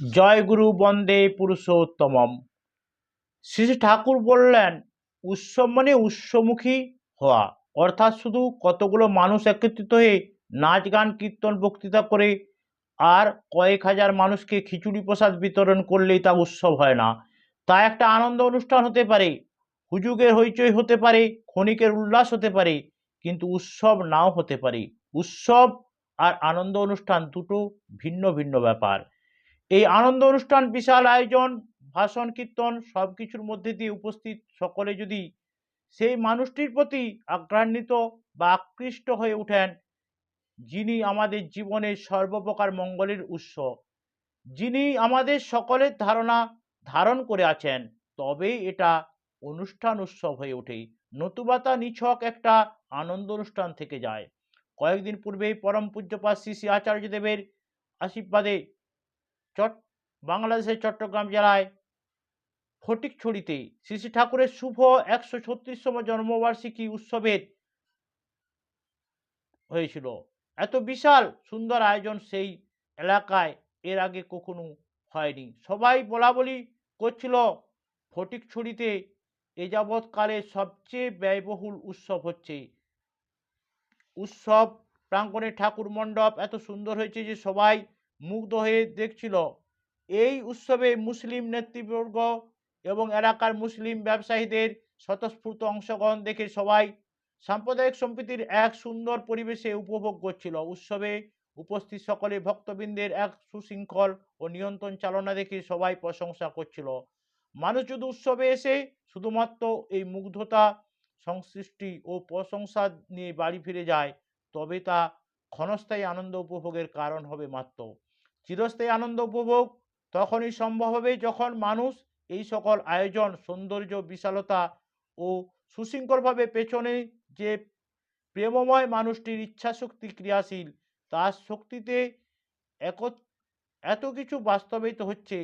জয় গুরু বন্দে পুরুষোত্তমম। শ্রী ঠাকুর বললেন, উৎসব মানে উৎসমুখী হওয়া। অর্থাৎ শুধু কতগুলো মানুষ একত্রিত হয়ে নাচ, গান, কীর্তন, বক্তৃতা করে আর কয়েক হাজার মানুষকে খিচুড়ি প্রসাদ বিতরণ করলেই তা উৎসব হয় না। তা একটা আনন্দ অনুষ্ঠান হতে পারে, হুজুগের হইচই হতে পারে, ক্ষণিকের উল্লাস হতে পারে, কিন্তু উৎসব নাও হতে পারে। উৎসব আর আনন্দ অনুষ্ঠান দুটো ভিন্ন ভিন্ন ব্যাপার। এই আনন্দ অনুষ্ঠান, বিশাল আয়োজন, ভাষণ, কীর্তন সব কিছুর মধ্যে দিয়ে উপস্থিত সকলে যদি সেই মানুষটির প্রতি আগ্রান্বিত বা আকৃষ্ট হয়ে ওঠেন যিনি আমাদের জীবনের সর্বপ্রকার মঙ্গলের উৎস, যিনি আমাদের সকলের ধারণা ধারণ করে আছেন, তবেই এটা অনুষ্ঠান উৎসব হয়ে ওঠে। নতুবা তা নিছক একটা আনন্দ অনুষ্ঠান থেকে যায়। কয়েকদিন পূর্বেই পরম পূজ্যপাত শ্রী শ্রী আচার্যদেবের আশীর্বাদে চট, বাংলাদেশের চট্টগ্রাম জেলায় ফটিকছড়িতে শ্রী ঠাকুরের শুভ একশো ছত্রিশতম জন্মবার্ষিকী উৎসবের হয়েছিল। এত বিশাল সুন্দর আয়োজন সেই এলাকায় এর আগে কখনো হয়নি। সবাই বলা বলি করছিল ফটিকছড়িতে এ যাবৎকালে সবচেয়ে ব্যয়বহুল উৎসব হচ্ছে। উৎসব প্রাঙ্গণে ঠাকুর মণ্ডপ এত সুন্দর হয়েছে যে সবাই মুগ্ধ হয়ে দেখছিল, এই উৎসবে মুসলিম নেতৃবর্গ এবং এলাকার মুসলিম ব্যবসায়ীদের স্বতঃস্ফূর্ত অংশগ্রহণ দেখে সবাই সাম্প্রদায়িক সম্প্রীতির এক সুন্দর পরিবেশে উপভোগ করছিল। উৎসবে উপস্থিত সকলে ভক্তবৃন্দের এক সুশৃঙ্খল ও নিয়ন্ত্রণ চালনা দেখে সবাই প্রশংসা করছিল। মানুষ যদি উৎসবে এসে শুধুমাত্র এই মুগ্ধতা সংসৃষ্টি ও প্রশংসা নিয়ে বাড়ি ফিরে যায়, তবে তা ক্ষণস্থায়ী আনন্দ উপভোগের কারণ হবে মাত্র। চিরস্থায়ী আনন্দ উপভোগ তখনই সম্ভব হবে যখন মানুষ এই সকল আয়োজন, সৌন্দর্য, বিশালতা ও সুশৃঙ্খলভাবে পেছনে যে প্রেমময় মানুষটির ইচ্ছাশক্তি ক্রিয়াশীল, তার শক্তিতে এক এত কিছু বাস্তবায়িত হচ্ছে,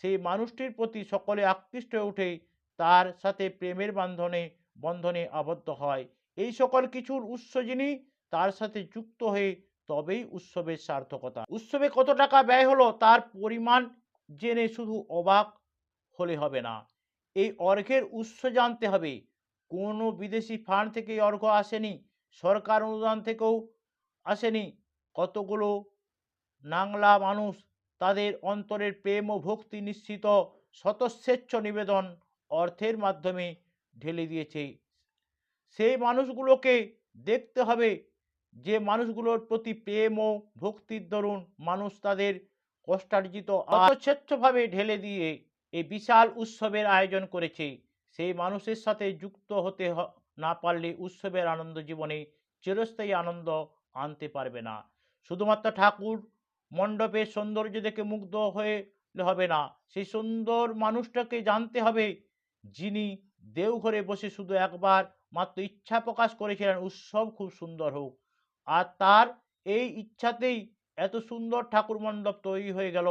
সেই মানুষটির প্রতি সকলে আকৃষ্ট হয়ে উঠে তার সাথে প্রেমের বান্ধনে, বন্ধনে আবদ্ধ হয়। এই সকল কিছুর উৎস যিনি, তার সাথে যুক্ত হয়ে তবেই উৎসবের সার্থকতা। উৎসবে কত টাকা ব্যয় হলো তার পরিমাণ জেনে শুধু অবাক হলে হবে না। এই অর্ঘের উৎস জানতে হবে। কোনো বিদেশি ফান্ড থেকে অর্ঘ আসেনি, সরকার অনুদান থেকেও আসেনি। কতগুলো নাংলা মানুষ তাদের অন্তরের প্রেম ও ভক্তি নিশ্চিত স্বতঃস্বেচ্ছ নিবেদন অর্থের মাধ্যমে ঢেলে দিয়েছে। সেই মানুষগুলোকে দেখতে হবে যে মানুষগুলোর প্রতি প্রেম ও ভক্তির দরুন মানুষ তাদের কষ্টার্জিত অস্বেচ্ছভাবে ঢেলে দিয়ে এই বিশাল উৎসবের আয়োজন করেছে। সেই মানুষের সাথে যুক্ত হতে না পারলে উৎসবের আনন্দ জীবনে চিরস্থায়ী আনন্দ আনতে পারবে না। শুধুমাত্র ঠাকুর মণ্ডপের সৌন্দর্য দেখে মুগ্ধ হয়ে হবে না, সেই সুন্দর মানুষটাকে জানতে হবে যিনি দেওঘরে বসে শুধু একবার মাত্র ইচ্ছা প্রকাশ করেছিলেন, উৎসব খুব সুন্দর হোক। আর তার এই ইচ্ছাতেই এত সুন্দর ঠাকুর মণ্ডপ তৈরি হয়ে গেল।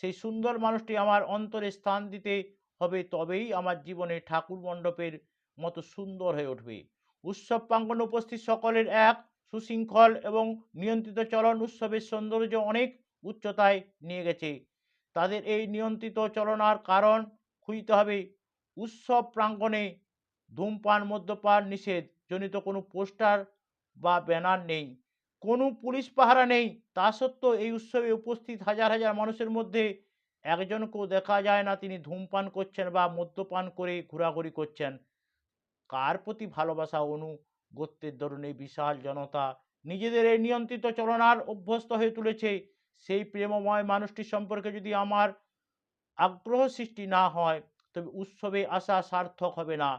সেই সুন্দর মানুষটি আমার অন্তরে স্থান দিতে হবে তবেই আমার জীবনে ঠাকুর মণ্ডপের মতো সুন্দর হয়ে উঠবে। উৎসব প্রাঙ্গণে উপস্থিত সকলের এক, সুশৃঙ্খল এবং নিয়ন্ত্রিত চলন উৎসবের সৌন্দর্য অনেক উচ্চতায় নিয়ে গেছে। তাদের এই নিয়ন্ত্রিত চলনার কারণ খুঁজতে হবে উৎসব প্রাঙ্গণে ধূমপান, মদ্যপান, নিষেধ জনিত কোনো পোস্টার বা ব্যানার নেই। কোনো পুলিশ পাহারা নেই। তা সত্ত্বেও এই উৎসবে উপস্থিত হাজার হাজার মানুষের মধ্যে একজনকেও দেখা যায় না। তিনি ধূমপান করছেন বা মদ্যপান করে ঘোরাঘুরি করছেন। কার প্রতি ভালোবাসা অনুগত্যের দরুন এই বিশাল জনতা? নিজেদের এই নিয়ন্ত্রিত চলনার অভ্যস্ত হয়ে তুলেছে। সেই প্রেমময় মানুষটি সম্পর্কে যদি আমার আগ্রহ সৃষ্টি না হয়, তবে উৎসবে আসা সার্থক হবে না।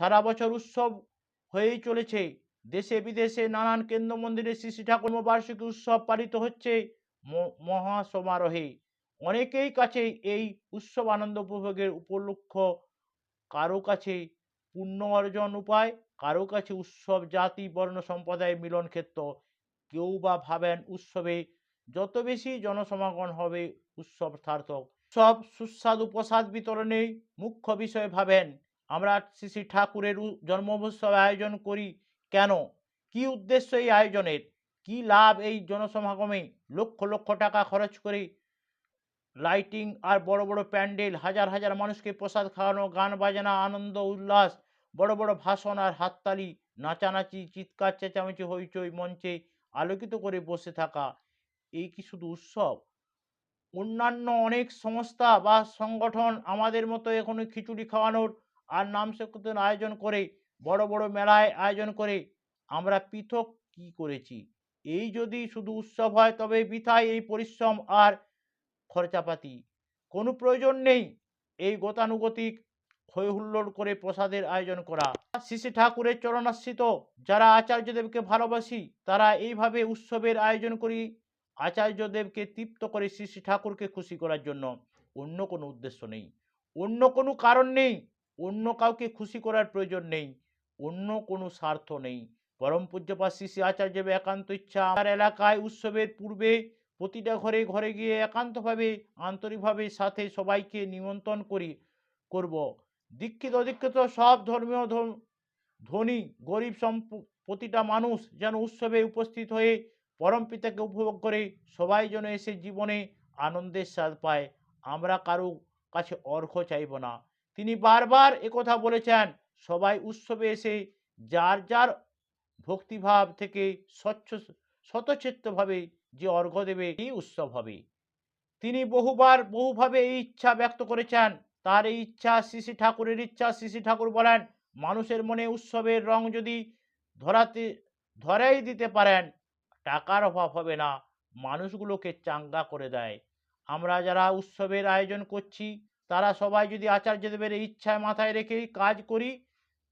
সারা বছর উৎসব হয়েই চলেছে। দেশে বিদেশে নানান কেন্দ্র মন্দিরে শ্রী শ্রী ঠাকুর বার্ষিকী উৎসব পালিত হচ্ছে মহা সমারোহে অনেকেই কাছে এই উৎসব আনন্দ উপভোগের উপলক্ষ। কারও কাছে পুণ্য অর্জন উপায়, কারও কাছে উৎসব, জাতি, বর্ণ, সম্প্রদায়ের মিলন ক্ষেত্র। কেউ বা ভাবেন উৎসবে যত বেশি জনসমাগম হবে উৎসব সার্থক। সব সুস্বাদু প্রসাদ বিতরণেই মুখ্য বিষয় ভাবেন। আমরা শ্রী শ্রী ঠাকুরের জন্মোৎসব আয়োজন করি কেন? কি উদ্দেশ্য এই আয়োজনের? কি লাভ এই জনসমাগমে লক্ষ লক্ষ টাকা খরচ করে লাইটিং আর বড় বড় প্যান্ডেল, হাজার হাজার মানুষকে প্রসাদ খাওয়ানো, গান বাজনা, আনন্দ, উল্লাস, বড় বড় ভাষণ আর হাততালি, নাচানাচি, চিৎকার, চেঁচামেচি, হইচই, মঞ্চে আলোকিত করে বসে থাকা, এই কি শুধু উৎসব? অন্যান্য অনেক সংস্থা বা সংগঠন আমাদের মতো এখনও খিচুড়ি খাওয়ানোর আর নাম সংকীর্তন আয়োজন করে বড় বড় মেলায় আয়োজন করে আমরা পৃথক কি করেছি? এই যদি শুধু উৎসব হয়, তবে বৃথায়, এই পরিশ্রম আর খরচাপাতি। কোনো প্রয়োজন নেই এই গতানুগতিক হই হুল্লোড় করে প্রসাদের আয়োজন করা। শ্রী ঠাকুরের চরণাশ্রিত যারা আচার্যদেবকে ভালোবাসি, তারা এইভাবে উৎসবের আয়োজন করি, আচার্যদেবকে তৃপ্ত করে শ্রী ঠাকুরকে খুশি করার জন্য। অন্য কোনো উদ্দেশ্য নেই। অন্য কোনো কারণ নেই। অন্য কাউকে খুশি করার প্রয়োজন নেই। অন্য কোনো স্বার্থ নেই। পরম পূজ্যপাত শ্রী আচার্যদেব একান্ত ইচ্ছা। আমার এলাকায় উৎসবের পূর্বে প্রতিটা ঘরে ঘরে গিয়ে একান্তভাবে, আন্তরিকভাবে সাথে সবাইকে নিমন্ত্রণ করি, করব। দীক্ষিত অদীক্ষিত সব ধর্মীয় ধর্ম- ধনী, গরিব সম্প, প্রতিটা মানুষ যেন উৎসবে উপস্থিত হয়ে পরম পিতাকে উপভোগ করে, সবাই যেন এসে জীবনে আনন্দের স্বাদ পায়। আমরা কারও কাছে অর্ঘ্য চাইব না। তিনি বারবার একথা বলেছেন সবাই উৎসবে এসে যার যার ভক্তিভাব থেকে স্বচ্ছ স্বতঃচিত্তভাবে যে অর্ঘ্য দেবে, এই উৎসব হবে। তিনি বহুবার, বহুভাবে এই ইচ্ছা ব্যক্ত করেছেন। তার এই ইচ্ছা শ্রী ঠাকুরের ইচ্ছা শ্রী ঠাকুর বলেন, মানুষের মনে উৎসবের রং যদি ধরাতে, ধরাই দিতে পারেন, টাকার অভাব হবে না। মানুষগুলোকে চাঙ্গা করে দেয়। আমরা যারা উৎসবের আয়োজন করছি তারা সবাই যদি আচার্যদেবের ইচ্ছায় মাথায় রেখেই কাজ করি,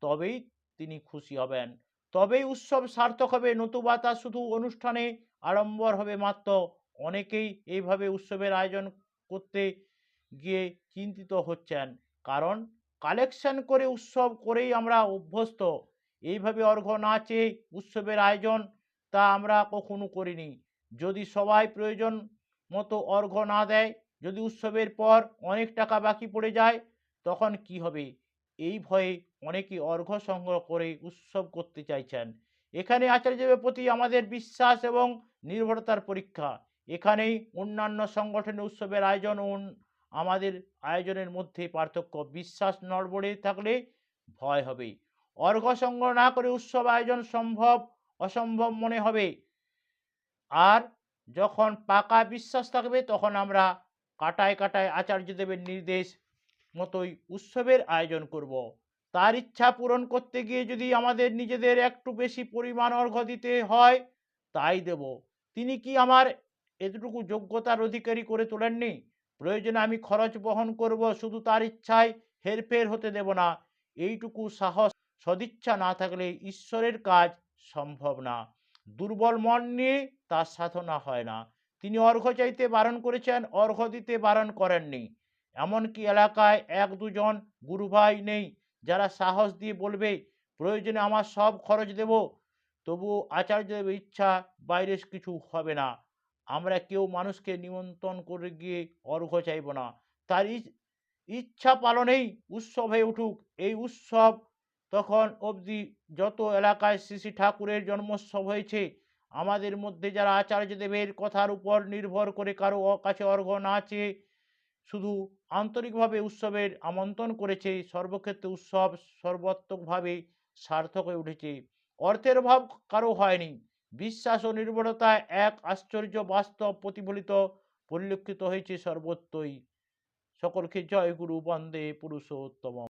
তবেই তিনি খুশি হবেন। তবেই উৎসব সার্থক হবে, নতুবা তা শুধু অনুষ্ঠানে আড়ম্বর হবে মাত্র। অনেকেই এইভাবে উৎসবের আয়োজন করতে গিয়ে চিন্তিত হচ্ছেন, কারণ কালেকশন করে উৎসব করেই আমরা অভ্যস্ত। এইভাবে অর্ঘ্য না চেয়ে উৎসবের আয়োজন তা আমরা কখনো করিনি। যদি সবাই প্রয়োজন মতো অর্ঘ্য না দেয় যদি উৎসবের পর অনেক টাকা বাকি পড়ে যায়, তখন কি হবে? এই ভয়ে অনেকে অর্ঘ্য সংগ্রহ করে উৎসব করতে চাইছেন। এখানে আচার্যদেবের প্রতি আমাদের বিশ্বাস এবং নির্ভরতার পরীক্ষা। এখানেই অন্যান্য সংগঠনের উৎসবের আয়োজন আমাদের আয়োজনের মধ্যে পার্থক্য বিশ্বাস নড়বড়ে থাকলে ভয় হবে। অর্ঘ্য সংগ্রহ না করে উৎসব আয়োজন সম্ভব, অসম্ভব মনে হবে। আর যখন পাকা বিশ্বাস থাকবে, তখন আমরা কাটায় কাটায় আচার্যদেবের নির্দেশ মতোই উৎসবের আয়োজন করব। তার ইচ্ছা পূরণ করতে গিয়ে যদি আমাদের নিজেদের একটু বেশি পরিমাণ অর্ঘ্য দিতে হয়, তাই দেব। তিনি কি আমার এতটুকু যোগ্যতার অধিকারী করে তোলেননি? প্রয়োজনে আমি খরচ বহন করব, শুধু তার ইচ্ছায় হেরফের হতে দেব না। এইটুকু সাহস, সদিচ্ছা না থাকলে ঈশ্বরের কাজ সম্ভব না। দুর্বল মন নিয়ে তার সাধনা হয় না। তিনি অর্ঘ্য চাইতে বারণ করেছেন, অর্ঘ্য দিতে বারণ করেননি। এমনকি এলাকায় এক দুজন গুরু ভাই নেই, যারা সাহস দিয়ে বলবে, প্রয়োজনে আমার সব খরচ দেব, তবু আচার্যদেবের ইচ্ছা বাইরে কিছু হবে না। আমরা কেউ মানুষকে নিমন্ত্রণ করে গিয়ে অর্ঘ্য চাইব না। তার ইচ- ইচ্ছা পালনেই উৎসব হয়ে উঠুক। এই উৎসব তখন অবধি যত এলাকায় শ্রী ঠাকুরের জন্মোৎসব হয়েছে আমাদের মধ্যে যারা আচার্যদেবের কথার উপর নির্ভর করে কারও কাছে অর্ঘ্য না শুধু আন্তরিকভাবে উৎসবের আমন্ত্রণ করেছে, সর্বক্ষেত্রে উৎসব সর্বাত্মকভাবে সার্থক হয়ে উঠেছে। অর্থের অভাব কারও হয়নি। বিশ্বাস ও নির্ভরতায় এক আশ্চর্য বাস্তব প্রতিফলিত পরিলক্ষিত হয়েছে সর্বত্রই। সকলকে জয় গুরু, বন্দে পুরুষোত্তম।